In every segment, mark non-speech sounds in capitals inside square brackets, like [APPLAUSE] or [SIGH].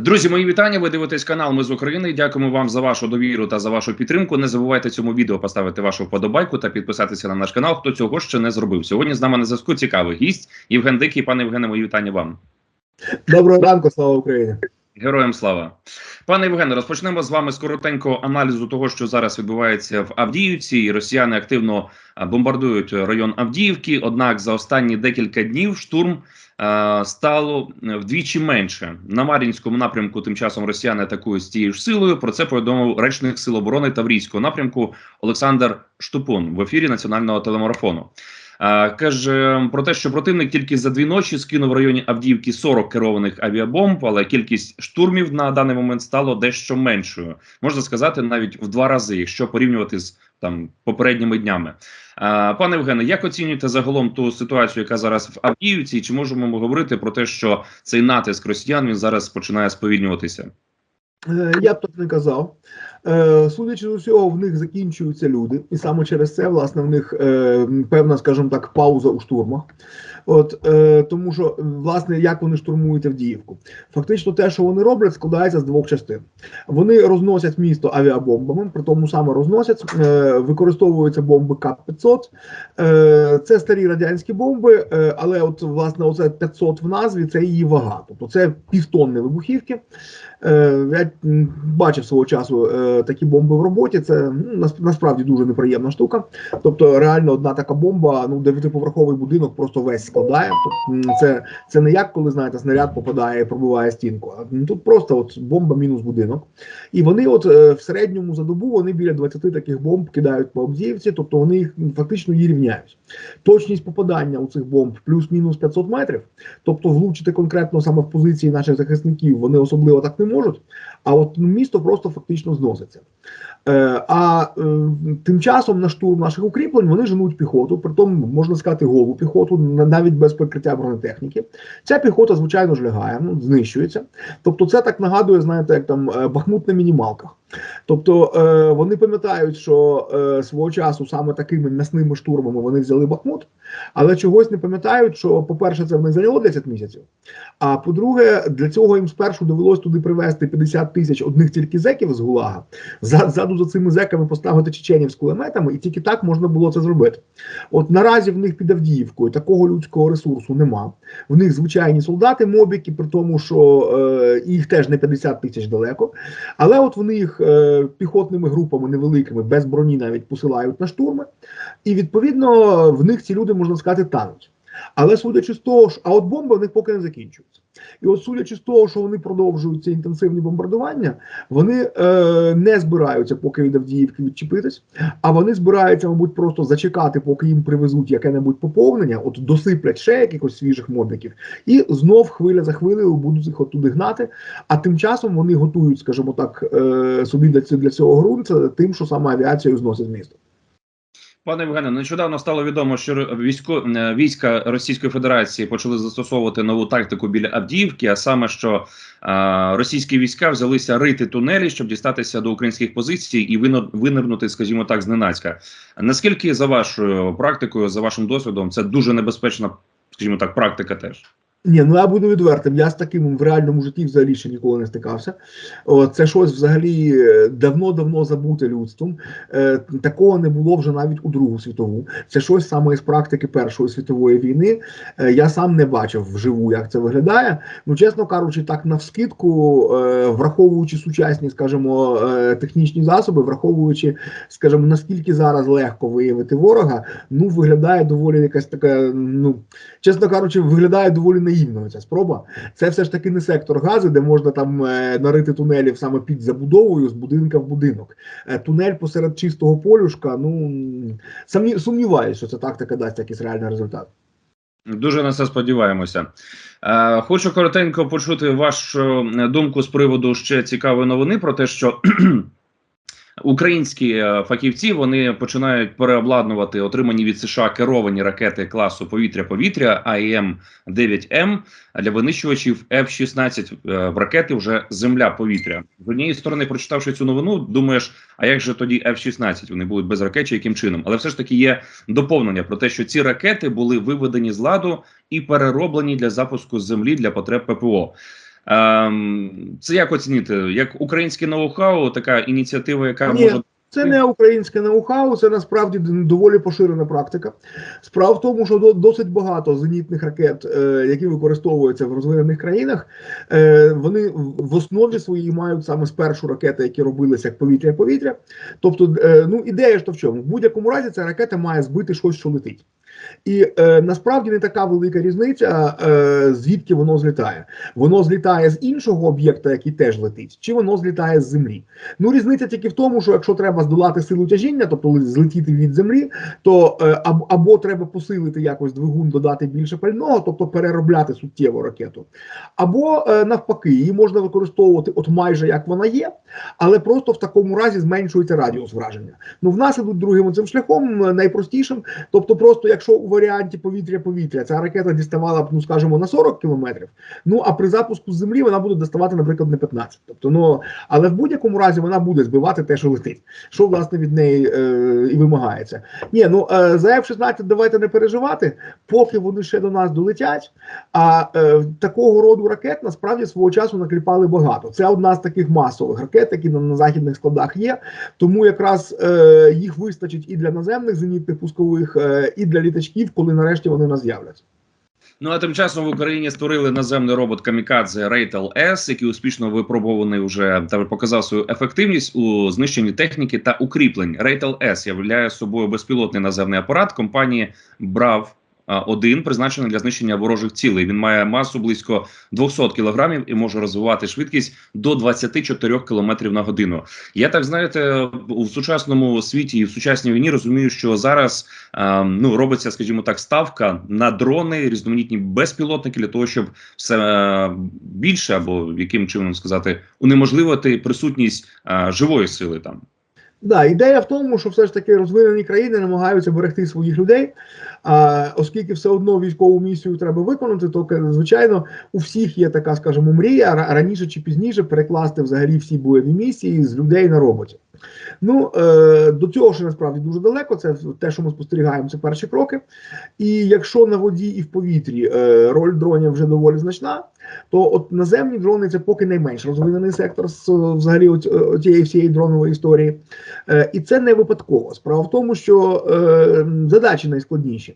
Друзі, мої вітання. Ви дивитесь канал Ми з України. Дякуємо вам за вашу довіру та за вашу підтримку. Не забувайте цьому відео поставити вашу вподобайку та підписатися на наш канал. Хто цього ще не зробив. Сьогодні з нами на зв'язку цікавий гість Євген Дикий. Пане Євгене, мої вітання вам. Доброго ранку, слава Україні. Героям слава, пане Євгене. Розпочнемо з вами з коротенького аналізу того, що зараз відбувається в Авдіївці. Росіяни активно бомбардують район Авдіївки. Однак за останні декілька днів штурм а, стало вдвічі менше. На Мар'їнському напрямку тим часом Росіяни атакують з тією ж силою. Про це повідомив речник Сил оборони Таврійського напрямку Олександр Штупун в ефірі національного телемарафону. А, каже про те, що противник тільки за дві ночі скинув в районі Авдіївки 40 керованих авіабомб, але кількість штурмів на даний момент стало дещо меншою. Можна сказати, навіть в два рази, якщо порівнювати з там попередніми днями. А, пане Євгене, як оцінюєте загалом ту ситуацію, яка зараз в Авдіївці? Чи можемо ми говорити про те, що цей натиск росіян він зараз починає сповільнюватися? Е, Я б так не казав. Е, Судячи з усього, в них закінчуються люди, і саме через це, власне, в них е, певна, скажімо так, пауза у штурмах. От е, тому, що власне як вони штурмують Авдіївку, фактично, те, що вони роблять, складається з двох частин. Вони розносять місто авіабомбами, при тому саме розносять, е, використовуються бомби К-500. Е, це старі радянські бомби, е, але от власне оце 500 в назві це її вага. Тобто це півтонни вибухівки. Е, Я бачив свого часу е, такі бомби в роботі. Це нас- насправді дуже неприємна штука. Тобто, реально одна така бомба, ну дев'ятиповерховий будинок просто весь складає. Тобто, це, це не як коли знаєте, снаряд попадає і пробиває стінку. А тут просто от бомба мінус будинок. І вони, от е, в середньому за добу, вони біля 20 таких бомб кидають по Авдіївці, тобто вони їх фактично її рівняють. Точність попадання у цих бомб плюс-мінус 500 метрів. Тобто влучити конкретно саме в позиції наших захисників вони особливо так не можуть. А от ну, місто просто фактично зноситься. Е, а е, тим часом на штурм наших укріплень вони женуть піхоту, притом можна сказати голу піхоту, навіть без прикриття бронетехніки. Ця піхота, звичайно ж, лягає, ну, знищується. Тобто, це так нагадує, знаєте, як там е, Бахмут на мінімалках. Тобто е, вони пам'ятають, що е, свого часу саме такими м'ясними штурмами вони взяли Бахмут, але чогось не пам'ятають, що, по-перше, це в них зайняло 10 місяців. А по-друге, для цього їм спершу довелось туди привезти 50 тисяч одних тільки зеків з Гулага, ззаду за цими зеками поставити чеченів з кулеметами, і тільки так можна було це зробити. От наразі в них під Авдіївкою такого людського ресурсу нема. В них звичайні солдати, мобіки, при тому, що е, їх теж не 50 тисяч далеко. Але от вони їх е, піхотними групами невеликими, без броні навіть посилають на штурми, і відповідно в них ці люди можна сказати тануть. Але судячи з того, що а от бомби в них поки не закінчуються. І от судячи з того, що вони продовжують ці інтенсивні бомбардування, вони е, не збираються поки від Авдіївки відчепитись, а вони збираються, мабуть, просто зачекати, поки їм привезуть яке-небудь поповнення, от досиплять ще якихось свіжих мобіків, і знов хвиля за хвилею будуть їх оттуди гнати. А тим часом вони готують, скажімо так, е, собі для цього, ґрунт тим, що саме авіацією зносять місто. Пане Євгене, нещодавно стало відомо, що військо е, війська Російської Федерації почали застосовувати нову тактику біля Авдіївки, а саме що е, російські війська взялися рити тунелі, щоб дістатися до українських позицій і винирнути, скажімо так, зненацька. Наскільки за вашою практикою, за вашим досвідом, це дуже небезпечна, скажімо так, практика теж? Ні, ну я буду відвертим. Я з таким в реальному житті взагалі ще ніколи не стикався. О, це щось взагалі е, давно-давно забуте людством. Е, такого не було вже навіть у Другу світову. Це щось саме із практики Першої світової війни. Е, я сам не бачив вживу, як це виглядає. Ну, чесно кажучи, так навскидку, е, враховуючи сучасні, скажімо, е, технічні засоби, враховуючи, скажімо, наскільки зараз легко виявити ворога, ну виглядає доволі якась така, ну чесно кажучи, виглядає доволі наївною ця спроба. Це все ж таки не сектор газу, де можна там е, нарити тунелів саме під забудовою з будинка в будинок. Е, тунель посеред чистого полюшка. Ну сумніваюся, що ця тактика дасть якийсь реальний результат. Дуже на це сподіваємося. Е, хочу коротенько почути вашу думку з приводу ще цікавої новини про те, що українські е, фахівці вони починають переобладнувати отримані від США керовані ракети класу повітря-повітря АІМ 9М для винищувачів F-16 е, в ракети вже земля-повітря. З однієї сторони, прочитавши цю новину, думаєш, а як же тоді F-16? Вони будуть без ракет чи яким чином? Але все ж таки є доповнення про те, що ці ракети були виведені з ладу і перероблені для запуску з землі для потреб ППО. Ем, це як оцінити? Як українське ноу-хау, така ініціатива, яка Ні. може Це не українське ноу-хау, це насправді доволі поширена практика. Справа в тому, що до- досить багато зенітних ракет, е, які використовуються в розвинених країнах, е, вони в основі своїй мають саме спершу ракети, які робилися як повітря-повітря. Тобто, е, ну ідея ж то в чому? В будь-якому разі ця ракета має збити щось, що летить. І е, насправді не така велика різниця, е, звідки воно злітає. Воно злітає з іншого об'єкта, який теж летить, чи воно злітає з землі. Ну, різниця тільки в тому, що якщо треба здолати силу тяжіння, тобто злетіти від землі, то е, аб, або треба посилити якось двигун, додати більше пального, тобто переробляти суттєво ракету, або е, навпаки, її можна використовувати от майже як вона є, але просто в такому разі зменшується радіус враження. Ну, в нас ідуть другим цим шляхом, найпростішим. Тобто, просто якщо у варіанті повітря-повітря ця ракета діставала б, ну скажімо, на 40 кілометрів, ну а при запуску з землі вона буде доставати, наприклад, на 15. Тобто, ну але в будь-якому разі вона буде збивати те, що летить, що власне від неї е, і вимагається. Ні, ну е, за F-16 давайте не переживати, поки вони ще до нас долетять. А е, такого роду ракет насправді свого часу накліпали багато. Це одна з таких масових ракет, які на, на західних складах є. Тому якраз е, їх вистачить і для наземних зенітних пускових, е, і для літачків, коли нарешті вони нас з'являться. Ну а тим часом в Україні створили наземний робот Камікадзе Рейтел С, який успішно випробований вже та показав свою ефективність у знищенні техніки та укріплень. Рейтел С являє собою безпілотний наземний апарат компанії Брав. 1 призначений для знищення ворожих цілей. Він має масу близько 200 кілограмів і може розвивати швидкість до 24 кілометрів на годину. Я так знаєте, у сучасному світі і в сучасній війні розумію, що зараз ну робиться, скажімо так, ставка на дрони, різноманітні безпілотники для того, щоб все більше або яким чином сказати унеможливити присутність живої сили там. Да, ідея в тому, що все ж таки розвинені країни намагаються берегти своїх людей. А оскільки все одно військову місію треба виконати, то звичайно у всіх є така, скажімо, мрія раніше чи пізніше перекласти взагалі всі бойові місії з людей на роботів. Ну е, до цього ще насправді дуже далеко. Це те, що ми спостерігаємо, це перші кроки. І якщо на воді і в повітрі е, роль дронів вже доволі значна, то от наземні дрони це поки найменш розвинений сектор з взагалі е, цієї всієї дронової історії. І це не випадково. Справа в тому, що задачі найскладніші.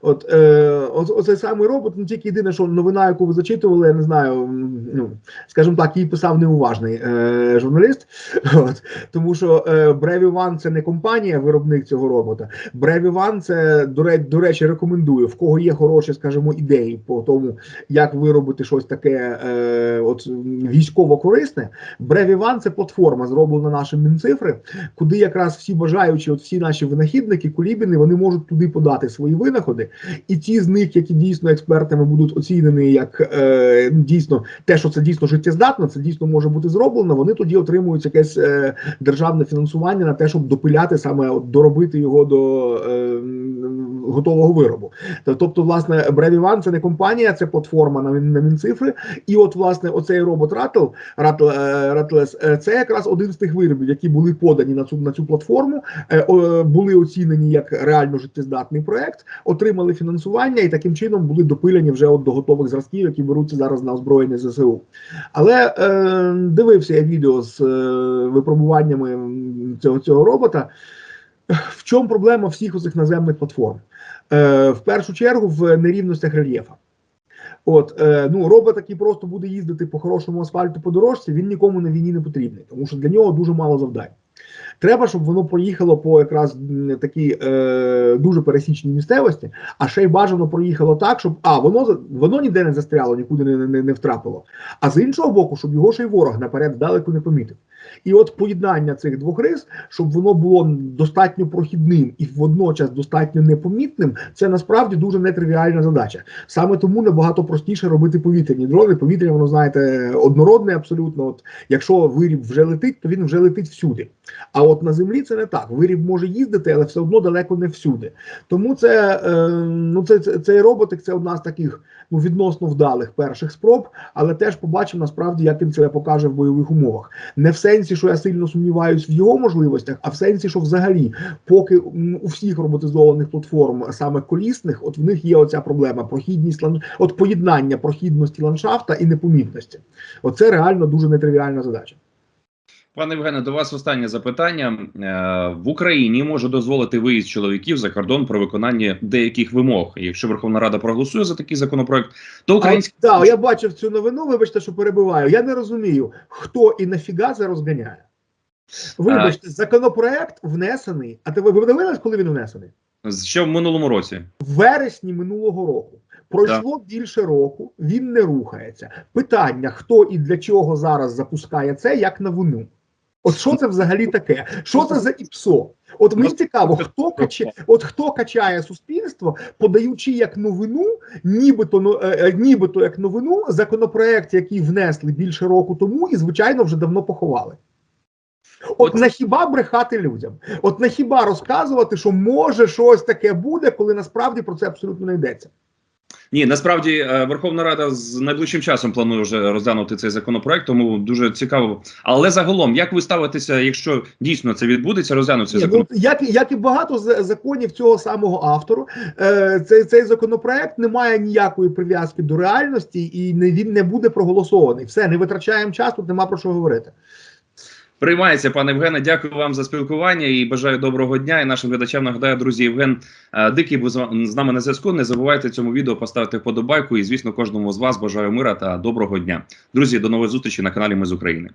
От е, оцей самий робот, ну тільки єдине, що новина, яку ви зачитували, я не знаю, ну скажімо так, її писав неуважний е, журналіст. [LAUGHS] От тому що е, Brave One це не компанія, виробник цього робота. Brave One це до речі, до речі, рекомендую, в кого є хороші, скажімо, ідеї по тому, як виробити щось таке, е, от військово корисне. Brave One – це платформа, зроблена нашим Мінцифри, куди якраз всі бажаючі, от всі наші винахідники, кулібіни, вони можуть туди подати свої винаходи, і ті з них, які дійсно експертами будуть оцінені як е, ну, дійсно те, що це дійсно життєздатно, це дійсно може бути зроблено. Вони тоді отримують якесь е, державне фінансування на те, щоб допиляти саме от, доробити його до е, готового виробу. Тобто, власне, Brave це не компанія, це платформа на, на Мінцифри. І от, власне, оцей робот Rattle, Rattle, е, Rattles, е, це якраз один з тих виробів, які були подані на цю на цю платформу, е, були оцінені як реально життєздатний проект, отримали фінансування і таким чином були допилені вже от до готових зразків, які беруться зараз на озброєння ЗСУ. Але е, дивився я відео з е, випробуваннями цього цього робота. В чому проблема всіх оцих наземних платформ? Е, в першу чергу в нерівностях рельєфа. От е, ну робот, який просто буде їздити по хорошому асфальту по дорожці, він нікому на війні не потрібний, тому що для нього дуже мало завдань. Треба, щоб воно поїхало по якраз такій е, дуже пересічній місцевості, а ще й бажано проїхало так, щоб а воно воно ніде не застряло, нікуди не, не, не втрапило. А з іншого боку, щоб його ще й ворог наперед далеко не помітив. І от поєднання цих двох рис, щоб воно було достатньо прохідним і водночас достатньо непомітним, це насправді дуже нетривіальна задача. Саме тому набагато простіше робити повітряні дрони. Повітря, воно знаєте, однородне абсолютно. От якщо виріб вже летить, то він вже летить всюди. А от на землі це не так. Виріб може їздити, але все одно далеко не всюди. Тому це е, ну це, це цей роботик це одна з таких ну відносно вдалих перших спроб, але теж побачимо насправді, як він себе покаже в бойових умовах. Не в сенсі, що я сильно сумніваюсь в його можливостях, а в сенсі, що взагалі, поки у всіх роботизованих платформ, саме колісних, от в них є оця проблема прохідність от поєднання прохідності ландшафта і непомітності. Оце реально дуже нетривіальна задача. Пане Євгене, до вас останнє запитання. Е, В Україні може дозволити виїзд чоловіків за кордон про виконання деяких вимог. Якщо Верховна Рада проголосує за такий законопроект, то українські А, да, я бачив цю новину. Вибачте, що перебиваю. Я не розумію, хто і нафіга це розганяє. Вибачте, законопроект внесений. А ти ви ви дивились, коли він внесений? ще в минулому році. В вересні минулого року. Пройшло більше року, він не рухається. Питання: хто і для чого зараз запускає це, як новину? От що це взагалі таке? Що це за ІПСО? От мені цікаво, хто качає, от хто качає суспільство, подаючи як новину, нібито е, е, нібито як новину, законопроект, який внесли більше року тому, і звичайно вже давно поховали. От От- на хіба брехати людям? От на хіба розказувати, що може щось таке буде, коли насправді про це абсолютно не йдеться. Ні, насправді е, Верховна Рада з найближчим часом планує вже розглянути цей законопроект, тому дуже цікаво. Але загалом, як ви ставитеся, якщо дійсно це відбудеться, розглянуть цей Ні, ну, законопроект? як, як і багато законів цього самого автору, е, цей, цей законопроект не має ніякої прив'язки до реальності і не, він не буде проголосований. Все, не витрачаємо час, тут нема про що говорити. Приймається, пане Євгене. Дякую вам за спілкування і бажаю доброго дня. І нашим глядачам нагадаю, друзі, Євген е, Дикий був з нами на зв'язку. Не забувайте цьому відео поставити вподобайку. І звісно, кожному з вас бажаю мира та доброго дня. Друзі, до нової зустрічі на каналі Ми з України.